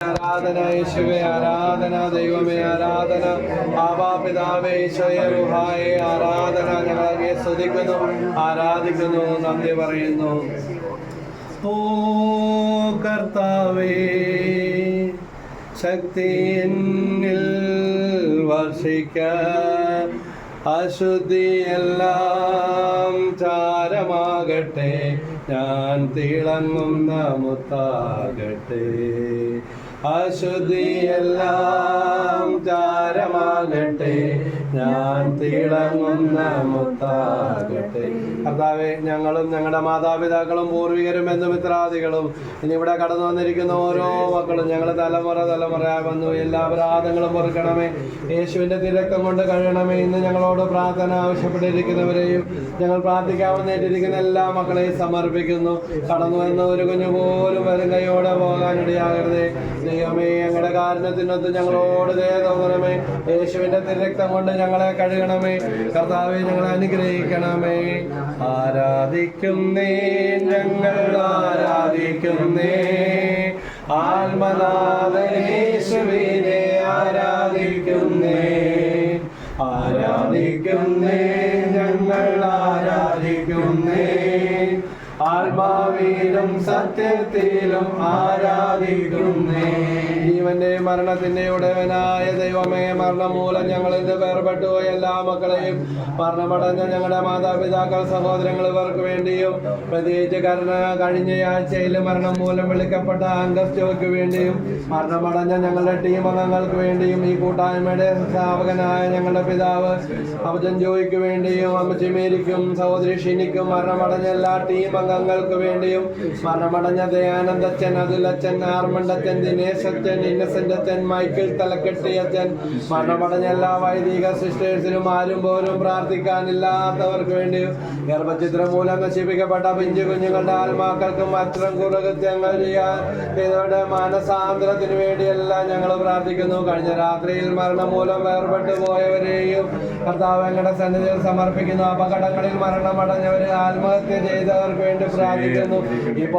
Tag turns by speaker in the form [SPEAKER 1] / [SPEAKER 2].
[SPEAKER 1] ആരാധന യേശുവേ ആരാധന ദൈവമേ ആരാധന ആവാ പിതാവേ ഈശോയെ ഗുഹായെ ആരാധന ഞങ്ങൾ അങ്ങേ സ്തുതിക്കുന്നു ആരാധിക്കുന്നു നന്ദി പറയുന്നു. ഓ കർത്താവേ ശക്തി എന്നിൽ വർഷിക്ക അശുദ്ധിയെല്ലാം ചാരമാകട്ടെ ഞാൻ തിളങ്ങുന്ന മുത്താകട്ടെ. അശുദ്ധിയെല്ലാം ചാരമാകട്ടെ ഞാൻ തിളങ്ങുന്ന മുത്താകട്ടെ. കർത്താവെ ഞങ്ങളും ഞങ്ങളുടെ മാതാപിതാക്കളും പൂർവികരും ബന്ധുമിത്രാദികളും ഇനി ഇവിടെ കടന്നു വന്നിരിക്കുന്ന ഓരോ മക്കളും ഞങ്ങൾ തലമുറ തലമുറ വന്നു. എല്ലാ അപരാധങ്ങളും പൊറുക്കണമേ. യേശുവിന്റെ തിരക്കം കൊണ്ട് കഴിയണമേ. ഇന്ന് ഞങ്ങളോട് പ്രാർത്ഥന ആവശ്യപ്പെട്ടിരിക്കുന്നവരെയും ഞങ്ങൾ പ്രാർത്ഥിക്കാവുന്നേറ്റിരിക്കുന്ന എല്ലാ മക്കളെയും സമർപ്പിക്കുന്നു. കടന്നു വന്ന ഒരു കുഞ്ഞു പോലും വരും കൈയോടെ പോകാനിടയാകരുതേ ദൈവമേ ഞങ്ങളുടെ കാരണത്തിനൊത്ത് ഞങ്ങളോട് ദയ തോന്നണമേ. യേശുവിന്റെ തിരക്തം കൊണ്ട് ഞങ്ങളെ കഴുകണമേ. കർത്താവെ ഞങ്ങളെ അനുഗ്രഹിക്കണമേ. ആരാധിക്കുന്നേ ഞങ്ങൾ ആരാധിക്കുന്നേ. ആത്മനാഥനേശുവിനെ ആരാധിക്കുന്നേ. ആരാധിക്കുന്നേ ഞങ്ങൾ ആരാധിക്കുന്നേ. ആത്മാവിലും സത്യത്തിലും ആരാധിക്കുന്നേ. ജീവന്റെ മരണത്തിന്റെ ഉടവനായ ദൈവമേ മരണം മൂലം ഞങ്ങൾ ഇത് വേർപെട്ടു എല്ലാ മക്കളെയും. മരണമടഞ്ഞ ഞങ്ങളുടെ മാതാപിതാക്കൾ സഹോദരങ്ങൾ ഇവർക്ക് വേണ്ടിയും പ്രത്യേകിച്ച് കരുണ കഴിഞ്ഞ ആഴ്ചയിൽ മരണം മൂലം വിളിക്കപ്പെട്ട അംഗസ്റ്റോയ്ക്ക് വേണ്ടിയും മരണമടഞ്ഞ ഞങ്ങളുടെ ടീം അംഗങ്ങൾക്ക് വേണ്ടിയും ഈ കൂട്ടായ്മയുടെ സ്ഥാപകനായ ഞങ്ങളുടെ പിതാവ് അബുജൻ ജോയിക്ക് വേണ്ടിയും അമ്മച്ചി മേരിക്കും സഹോദരി ഷിനിക്കും മരണമടഞ്ഞ എല്ലാ ടീം അംഗങ്ങൾക്ക് വേണ്ടിയും മരണമടഞ്ഞ ദയാനന്ദച്ചൻ അതുലച്ചൻ ആർമണ്ടച്ചൻ ദിനേശച്ചൻ ഇന്നസെന്റ് അച്ഛൻ മൈക്കിൾ തലക്കെട്ടി അച്ഛൻ മരണമടഞ്ഞ എല്ലാ വൈദിക സിസ്റ്റേഴ്സിനും ആരും പോലും പ്രാർത്ഥിക്കാനില്ലാത്തവർക്ക് വേണ്ടിയും ഗർഭചിത്രം മൂലം നശിപ്പിക്കപ്പെട്ട പിഞ്ചു കുഞ്ഞുങ്ങളുടെ ആത്മാക്കൾക്കും കുറുകൃത്യങ്ങൾ ചെയ്യാൻ ചെയ്തവരുടെ മാനസാന്തരത്തിന് വേണ്ടിയെല്ലാം ഞങ്ങൾ പ്രാർത്ഥിക്കുന്നു. കഴിഞ്ഞ രാത്രിയിൽ മരണം മൂലം വേർപെട്ടു പോയവരെയും കർത്താവ് ഞങ്ങളുടെ സന്നിധിയിൽ സമർപ്പിക്കുന്നു. അപകടങ്ങളിൽ മരണമടഞ്ഞവരെ ആത്മഹത്യ ചെയ്തവർക്ക് വേണ്ടി പ്രാർത്ഥിക്കുന്നു ഇപ്പോൾ